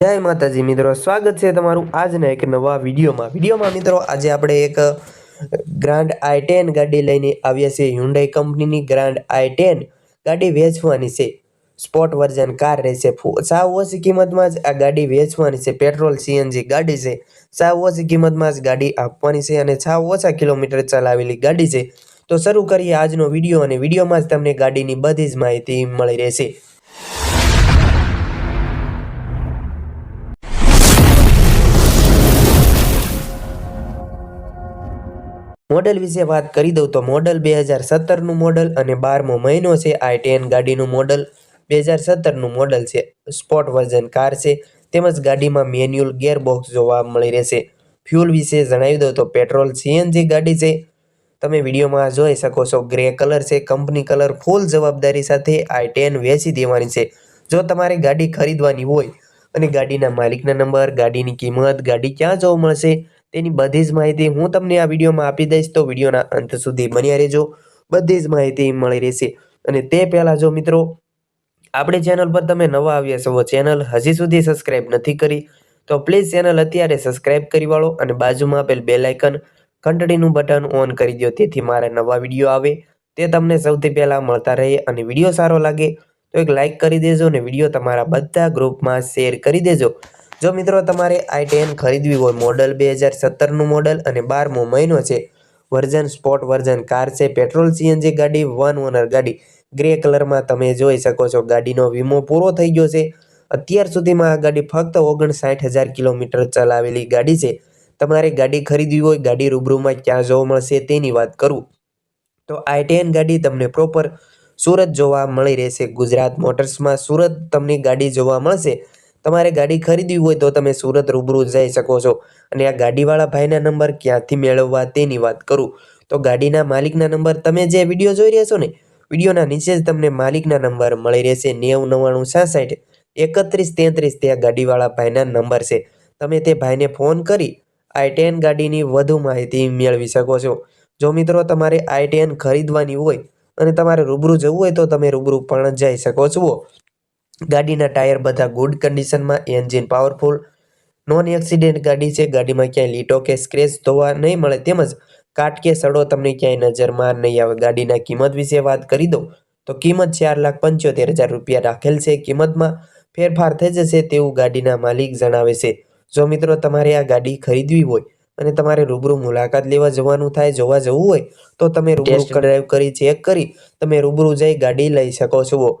જય માતાજી મિત્રો, સ્વાગત છે તમારું આજના એક નવા વિડીયોમાં. વિડીયોમાં મિત્રો, આજે આપણે એક ગ્રાન્ડ આઈ ટેન ગાડી લઈને આવ્યા છીએ. હ્યુન્ડાઈ કંપનીની ગ્રાન્ડ આઈ ટેન ગાડી વેચવાની છે. સ્પોર્ટ વર્ઝન કાર રહેશે. સાવ ઓછી કિંમતમાં જ આ ગાડી વેચવાની છે. પેટ્રોલ સીએનજી ગાડી છે. સાવ ઓછી કિંમતમાં જ ગાડી આપવાની છે અને સાવ ઓછા કિલોમીટર ચલાવેલી ગાડી છે. તો શરૂ કરીએ આજનો વીડિયો અને વિડીયોમાં જ તમને ગાડીની બધી જ માહિતી મળી રહેશે. મોડલ વિશે વાત કરી દઉં તો મોડલ બે હજાર સત્તરનું મોડલ અને બારમો મહિનો છે. આઈ ટેન ગાડીનું મોડલ બે હજાર સત્તરનું મોડલ છે. સ્પોર્ટ વર્ઝન કાર છે. તેમજ ગાડીમાં મેન્યુઅલ ગેરબોક્સ જોવા મળી રહેશે. ફ્યુલ વિશે જણાવી દઉં તો પેટ્રોલ સીએનજી ગાડી છે. તમે વિડીયોમાં જોઈ શકો છો ગ્રે કલર છે. કંપની કલર ફૂલ જવાબદારી સાથે આઈ ટેન વેચી દેવાની છે. જો તમારે ગાડી ખરીદવાની હોય અને ગાડીના માલિકના નંબર, ગાડીની કિંમત, ગાડી ક્યાં જોવા મળશે તેની બધી જ માહિતી હું તમને આ વિડીયોમાં આપી દઈશ. તો વિડીયોના અંત સુધી બન્યા રહેજો. બધી જ માહિતી મળી રહેશે. અને તે પહેલાં જો મિત્રો, આપણી ચેનલ પર તમે નવા આવ્યા છો ચેનલ હજી સુધી સબસ્ક્રાઇબ નથી કરી, તો પ્લીઝ ચેનલ અત્યારે સબસ્ક્રાઇબ કરી વાળો અને બાજુમાં આપેલ બે લાઇકન ઘંટડીનું બટન ઓન કરી દો, તેથી મારા નવા વીડિયો આવે. તે તમને સૌથી પહેલાં મળતા રહે અને વીડિયો સારો લાગે, તો એક લાઇક કરી દેજો અને વીડિયો તમારા બધા ગ્રુપમાં શેર કરી દેજો. જો મિત્રો તમારે આઈ ટેન ખરીદવી હોય, મોડલ બે હજાર સત્તરનું મોડલ અને બારમો મહિનો છે, વર્ઝન સ્પોર્ટ વર્ઝન કાર છે, પેટ્રોલ સીએનજી ગાડી, વન ઓનર ગાડી, ગ્રે કલરમાં તમે જોઈ શકો છો, ગાડીનો વીમો પૂરો થઈ ગયો છે. અત્યાર સુધીમાં આ ગાડી ફક્ત ઓગણસાઠ હજાર કિલોમીટર ચલાવેલી ગાડી છે. તમારે ગાડી ખરીદવી હોય, ગાડી રૂબરૂમાં ક્યાં જોવા મળશે તેની વાત કરું. તો આઈ ટેન ગાડી તમને પ્રોપર સુરત જોવા મળી રહેશે. ગુજરાત મોટર્સમાં સુરત તમને ગાડી જોવા મળશે. તમારે ગાડી ખરીદવી હોય તો તમે સુરત રૂબરૂ જઈ શકો છો. અને આ ગાડીવાળા ભાઈના નંબર ક્યાંથી મેળવવા તેની વાત કરું. તો ગાડીના માલિકના નંબર તમે જે વીડિયો જોઈ રહ્યા છો ને, વિડીયોના નીચે જ તમને માલિકના નંબર મળી રહેશે નેવું નવ્વાણું સાસઠ એકત્રીસ તેત્રીસ તે ગાડીવાળા ભાઈના નંબર છે. તમે તે ભાઈને ફોન કરી આઈ ટેન ગાડીની વધુ માહિતી મેળવી શકો છો. જો મિત્રો તમારે આઈ ટેન ખરીદવાની હોય અને તમારે રૂબરૂ જવું હોય તો તમે રૂબરૂ પણ જઈ શકો છો. ગાડીના ટાયર બધા ગુડ કન્ડિશનમાં એન્જિન પાવરફુલ. નોન એક્સિડેન્ટ ગાડી છે ગાડીમાં ક્યાંય લીટો કે સ્ક્રેચ ધોવા નહીં મળે તેમજ કાટ કે સડો તમને ક્યાંય નજરમાં નહીં આવે. ગાડીના કિંમત વિશે વાત કરી દઉં તો કિંમત ચાર લાખ પંચોતેર હજાર રૂપિયા રાખેલ છે. કિંમતમાં ફેરફાર થઈ જશે તેવું ગાડીના માલિક જણાવે છે. જો મિત્રો તમારે આ ગાડી ખરીદવી હોય અને તમારે રૂબરૂ મુલાકાત લેવા જવાનું થાય જોવા જવું હોય તો તમે રૂબરૂ ડ્રાઈવ કરી ચેક કરી તમે રૂબરૂ જઈ ગાડી લઈ શકો છો.